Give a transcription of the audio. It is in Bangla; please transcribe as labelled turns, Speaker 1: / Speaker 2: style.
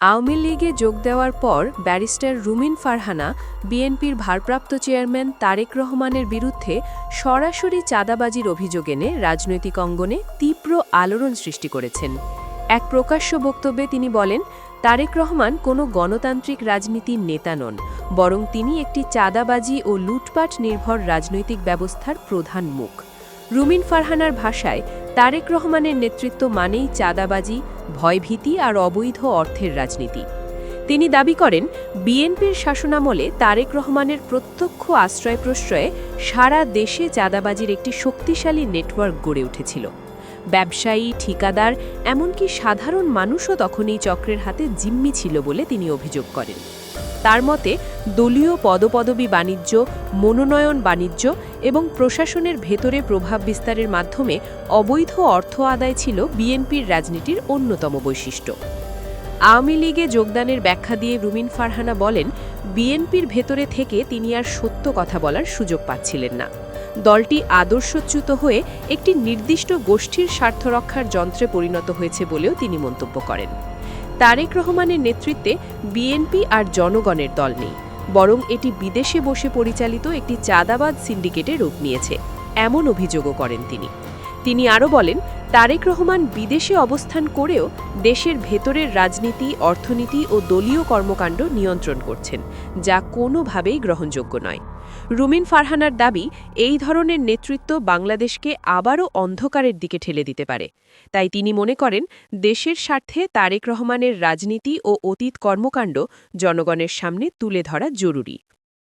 Speaker 1: আওয়ামী লীগে যোগ দেওয়ার পর ব্যারিস্টার রুমিন ফারহানা বিএনপির ভারপ্রাপ্ত চেয়ারম্যান তারেক রহমানের বিরুদ্ধে সরাসরি চাঁদাবাজির অভিযোগ এনে রাজনৈতিক অঙ্গনে তীব্র আলোড়ন সৃষ্টি করেছেন। এক প্রকাশ্য বক্তব্যে তিনি বলেন, তারেক রহমান কোনো গণতান্ত্রিক রাজনীতির নেতা নন, বরং তিনি একটি চাঁদাবাজি ও লুটপাট নির্ভর রাজনৈতিক ব্যবস্থার প্রধান মুখ। রুমিন ফারহানার ভাষায় তারেক রহমানের নেতৃত্ব মানেই চাঁদাবাজি, ভয়ভীতি আর অবৈধ অর্থের রাজনীতি। তিনি দাবি করেন, বিএনপির শাসনামলে তারেক রহমানের প্রত্যক্ষ আশ্রয় প্রশ্রয়ে সারা দেশে চাঁদাবাজির একটি শক্তিশালী নেটওয়ার্ক গড়ে উঠেছিল। ব্যবসায়ী, ঠিকাদার, এমনকি সাধারণ মানুষও তখন এই চক্রের হাতে জিম্মি ছিল বলে তিনি অভিযোগ করেন। তার মতে দলীয় পদপদবী বাণিজ্য, মনোনয়ন বাণিজ্য এবং প্রশাসনের ভেতরে প্রভাব বিস্তারের মাধ্যমে অবৈধ অর্থ আদায় ছিল বিএনপির রাজনীতির অন্যতম বৈশিষ্ট্য। আওয়ামী লীগে যোগদানের ব্যাখ্যা দিয়ে রুমিন ফারহানা বলেন, বিএনপির ভেতরে থেকে তিনি আর সত্য কথা বলার সুযোগ পাচ্ছিলেন না। দলটি আদর্শচ্যুত হয়ে একটি নির্দিষ্ট গোষ্ঠীর স্বার্থ রক্ষার যন্ত্রে পরিণত হয়েছে বলেও তিনি মন্তব্য করেন। তারেক রহমানের নেতৃত্বে বিএনপি আর জনগণের দল নেই। বরং এটি বিদেশে বসে পরিচালিত একটি চাঁদাবাদ সিন্ডিকেটে রূপ নিয়েছে, এমন অভিযোগও করেন তিনি। তিনি আরও বলেন তারেক রহমান বিদেশে অবস্থান করেও দেশের ভেতরের রাজনীতি, অর্থনীতি ও দলীয় কর্মকাণ্ড নিয়ন্ত্রণ করছেন, যা কোনোভাবেই গ্রহণযোগ্য নয়। রুমিন ফারহানার দাবি, এই ধরনের নেতৃত্ব বাংলাদেশকে আবারও অন্ধকারের দিকে ঠেলে দিতে পারে। তাই তিনি মনে করেন, দেশের স্বার্থে তারেক রহমানের রাজনীতি ও অতীত কর্মকাণ্ড জনগণের সামনে তুলে ধরা জরুরি।